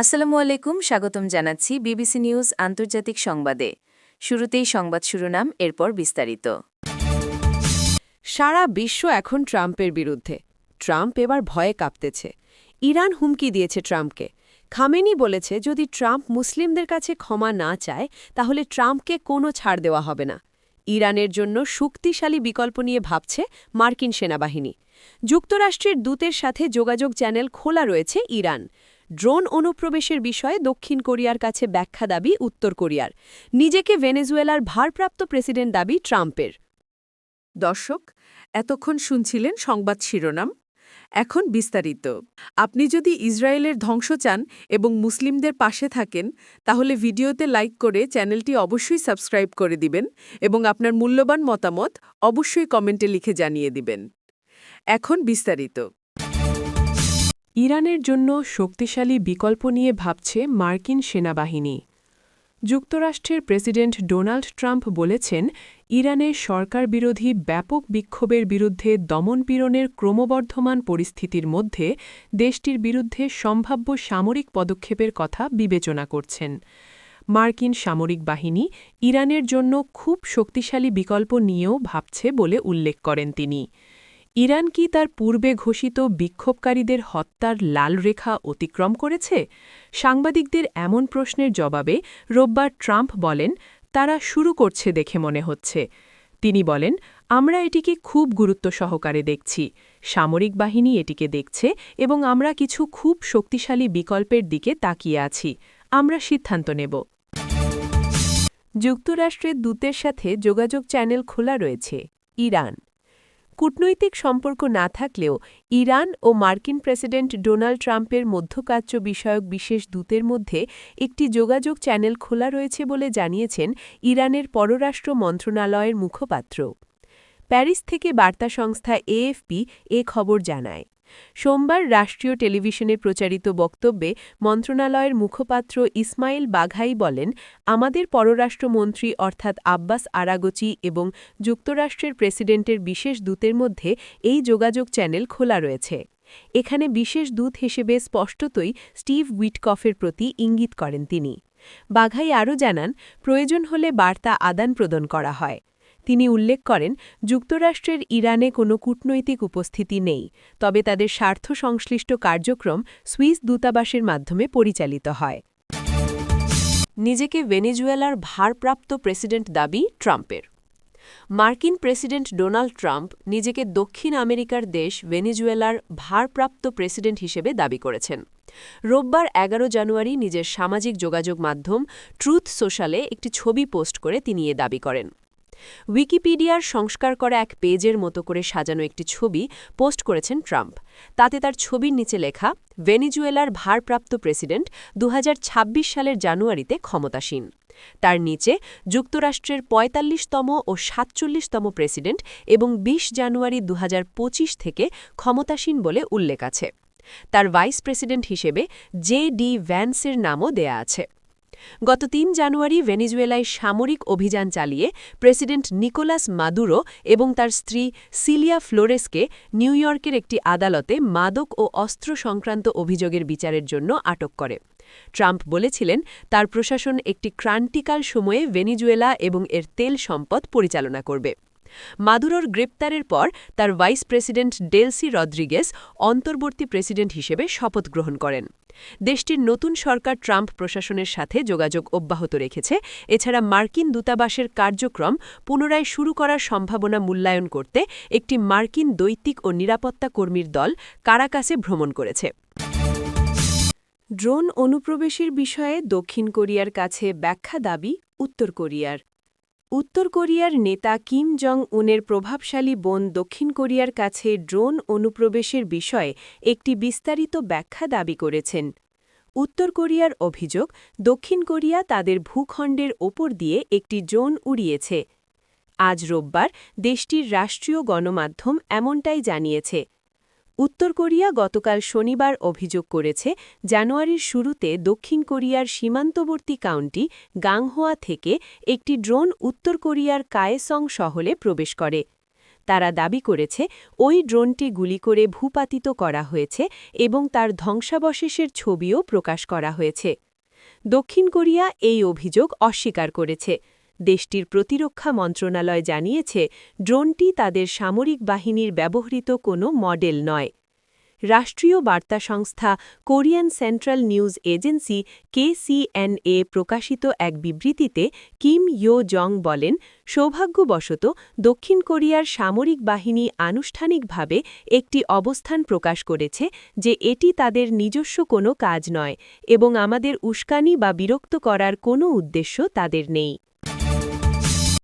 আসসালামু আলাইকুম, স্বাগতম জানাচ্ছি বিবিসি নিউজ আন্তর্জাতিক সংবাদে। শুরুতেই সংবাদ শিরোনাম, এরপর বিস্তারিত। সারা বিশ্ব এখন ট্রাম্পের বিরুদ্ধে। ট্রাম্প এবার ভয়ে কাঁপতেছে। ইরান হুমকি দিয়েছে ট্রাম্পকে। খামেনি বলেছে, যদি ট্রাম্প মুসলিমদের কাছে ক্ষমা না চায়, তাহলে ট্রাম্পকে কোনো ছাড় দেওয়া হবে না। ইরানের জন্য শক্তিশালী বিকল্প নিয়ে ভাবছে মার্কিন সেনাবাহিনী। যুক্তরাষ্ট্রের দূতের সাথে যোগাযোগ চ্যানেল খোলা রয়েছে ইরান। ড্রোন অনুপ্রবেশের বিষয়ে দক্ষিণ কোরিয়ার কাছে ব্যাখ্যা দাবি উত্তর কোরিয়ার। নিজেকে ভেনেজুয়েলার ভারপ্রাপ্ত প্রেসিডেন্ট দাবি ট্রাম্পের। দর্শক, এতক্ষণ শুনছিলেন সংবাদ শিরোনাম। এখন বিস্তারিত। আপনি যদি ইসরায়েলের ধ্বংস চান এবং মুসলিমদের পাশে থাকেন, তাহলে ভিডিওতে লাইক করে চ্যানেলটি অবশ্যই সাবস্ক্রাইব করে দিবেন এবং আপনার মূল্যবান মতামত অবশ্যই কমেন্টে লিখে জানিয়ে দিবেন। এখন বিস্তারিত। ইরানের জন্য শক্তিশালী বিকল্প নিয়ে ভাবছে মার্কিন সেনাবাহিনী। যুক্তরাষ্ট্রের প্রেসিডেন্ট ডোনাল্ড ট্রাম্প বলেছেন ইরানের সরকার বিরোধী ব্যাপক বিক্ষোভের বিরুদ্ধে দমনপীড়নের ক্রমবর্ধমান পরিস্থিতির মধ্যে দেশটির বিরুদ্ধে সম্ভাব্য সামরিক পদক্ষেপের কথা বিবেচনা করছেন। মার্কিন সামরিক বাহিনী ইরানের জন্য খুব শক্তিশালী বিকল্প নিয়েও ভাবছে বলে উল্লেখ করেন তিনি। ইরান কি তার পূর্বে ঘোষিত বিক্ষোভকারীদের হত্যার লাল রেখা অতিক্রম করেছে? সাংবাদিকদের এমন প্রশ্নের জবাবে রোববার ট্রাম্প বলেন, তারা শুরু করছে দেখে মনে হচ্ছে। তিনি বলেন, আমরা এটিকে খুব গুরুত্ব সহকারে দেখছি। সামরিক বাহিনী এটিকে দেখছে এবং আমরা কিছু খুব শক্তিশালী বিকল্পের দিকে তাকিয়ে আছি। আমরা সিদ্ধান্ত নেব। যুক্তরাষ্ট্রের দূতের সাথে যোগাযোগ চ্যানেল খোলা রয়েছে, ইরান। কূটনৈতিক সম্পর্ক না থাকলেও ইরান ও মার্কিন প্রেসিডেন্ট ডোনাল্ড ট্রাম্পের মধ্যকাচ্য বিষয়ক বিশেষ দূতের মধ্যে একটি যোগাযোগ চ্যানেল খোলা রয়েছে বলে জানিয়েছেন ইরানের পররাষ্ট্র মন্ত্রণালয়ের মুখপাত্র। প্যারিস থেকে বার্তা সংস্থা এএফপি এ খবর জানায়। সোমবার রাষ্ট্রীয় টেলিভিশনে প্রচারিত বক্তব্যে মন্ত্রণালয়ের মুখপাত্র ইসমাইল বাঘাই বলেন, আমাদের পররাষ্ট্রমন্ত্রী অর্থাৎ আব্বাস আরাগচি এবং যুক্তরাষ্ট্রের প্রেসিডেন্টের বিশেষ দূতের মধ্যে এই যোগাযোগ চ্যানেল খোলা রয়েছে। এখানে বিশেষ দূত হিসেবে স্পষ্টতই স্টিভ উইটকফের প্রতি ইঙ্গিত করেন তিনি। বাঘাই আরও জানান, প্রয়োজন হলে বার্তা আদান প্রদান করা হয়। তিনি উল্লেখ করেন, যুক্তরাষ্ট্রের ইরানে কোনো কূটনৈতিক উপস্থিতি নেই, তবে তাদের স্বার্থ সংশ্লিষ্ট কার্যক্রম সুইস দূতাবাসের মাধ্যমে পরিচালিত হয়। নিজেকে ভেনেজুয়েলার ভারপ্রাপ্ত প্রেসিডেন্ট দাবি ট্রাম্পের। মার্কিন প্রেসিডেন্ট ডোনাল্ড ট্রাম্প নিজেকে দক্ষিণ আমেরিকার দেশ ভেনেজুয়েলার ভারপ্রাপ্ত প্রেসিডেন্ট হিসেবে দাবি করেছেন। রোববার এগারো জানুয়ারি নিজের সামাজিক যোগাযোগ মাধ্যম ট্রুথ সোশ্যালে একটি ছবি পোস্ট করে তিনি এ দাবি করেন। উইকিপিডিয়ার সংস্কার করা এক পেজের মতো করে সাজানো একটি ছবি পোস্ট করেছেন ট্রাম্প। তাতে তার ছবির নিচে লেখা, ভেনিজুয়েলার ভারপ্রাপ্ত প্রেসিডেন্ট দুহাজার ছাব্বিশ সালের জানুয়ারিতে ক্ষমতাসীন। তার নিচে যুক্তরাষ্ট্রের ৪৫তম ও সাতচল্লিশতম প্রেসিডেন্ট এবং ২০ জানুয়ারি দুহাজার পঁচিশ থেকে ক্ষমতাসীন বলে উল্লেখ আছে। তার ভাইস প্রেসিডেন্ট হিসেবে জে ডি ভ্যান্সের নামও দেয়া আছে। গত তিন জানুয়ারি ভেনিজুয়েলায় সামরিক অভিযান চালিয়ে প্রেসিডেন্ট নিকোলাস মাদুরো এবং তার স্ত্রী সিলিয়া ফ্লোরেসকে নিউ ইয়র্কের একটি আদালতে মাদক ও অস্ত্র সংক্রান্ত অভিযোগের বিচারের জন্য আটক করে। ট্রাম্প বলেছিলেন, তার প্রশাসন একটি ক্রান্তিকাল সময়ে ভেনিজুয়েলা এবং এর তেল সম্পদ পরিচালনা করবে। মাদুরোর গ্রেপ্তারের পর তার ভাইস প্রেসিডেন্ট ডেলসি রদ্রিগেস অন্তর্বর্তী প্রেসিডেন্ট হিসেবে শপথ গ্রহণ করেন। দেশটির নতুন সরকার ট্রাম্প প্রশাসনের সাথে যোগাযোগ অব্যাহত রেখেছে। এছাড়া মার্কিন দূতাবাসের কার্যক্রম পুনরায় শুরু করার সম্ভাবনা মূল্যায়ন করতে একটি মার্কিন দৈতিক ও নিরাপত্তা কর্মীর দল কারাকাসে ভ্রমণ করেছে। ড্রোন অনুপ্রবেশের বিষয়ে দক্ষিণ কোরিয়ার কাছে ব্যাখ্যা দাবি উত্তর কোরিয়ার। উত্তর কোরিয়ার নেতা কিম জং উনের প্রভাবশালী বোন দক্ষিণ কোরিয়ার কাছে ড্রোন অনুপ্রবেশের বিষয়ে একটি বিস্তারিত ব্যাখ্যা দাবি করেছেন। উত্তর কোরিয়ার অভিযোগ, দক্ষিণ কোরিয়া তাদের ভূখণ্ডের ওপর দিয়ে একটি ড্রোন উড়িয়েছে। আজ রোববার দেশটির রাষ্ট্রীয় গণমাধ্যম এমনটাই জানিয়েছে। উত্তর কোরিয়া গতকাল শনিবার অভিযোগ করেছে, জানুয়ারির শুরুতে দক্ষিণ কোরিয়ার সীমান্তবর্তী কাউন্টি গাংহোয়া থেকে একটি ড্রোন উত্তর কোরিয়ার কায়েসং শহরে প্রবেশ করে। তারা দাবি করেছে, ওই ড্রোনটি গুলি করে ভূপাতিত করা হয়েছে এবং তার ধ্বংসাবশেষের ছবিও প্রকাশ করা হয়েছে। দক্ষিণ কোরিয়া এই অভিযোগ অস্বীকার করেছে। দেশটির প্রতিরক্ষা মন্ত্রণালয় জানিয়েছে, ড্রোনটি তাদের সামরিক বাহিনীর ব্যবহৃত কোনো মডেল নয়। রাষ্ট্রীয় বার্তা সংস্থা Korean central news agency KCNA প্রকাশিত এক বিবৃতিতে কিম ইয়ো জং বলেন, সৌভাগ্যবশত দক্ষিণ কোরিয়ার সামরিক বাহিনী আনুষ্ঠানিকভাবে একটি অবস্থান প্রকাশ করেছে যে এটি তাদের নিজস্ব কোনো কাজ নয় এবং আমাদের উস্কানি বা বিরক্ত করার কোনো উদ্দেশ্য তাদের নেই।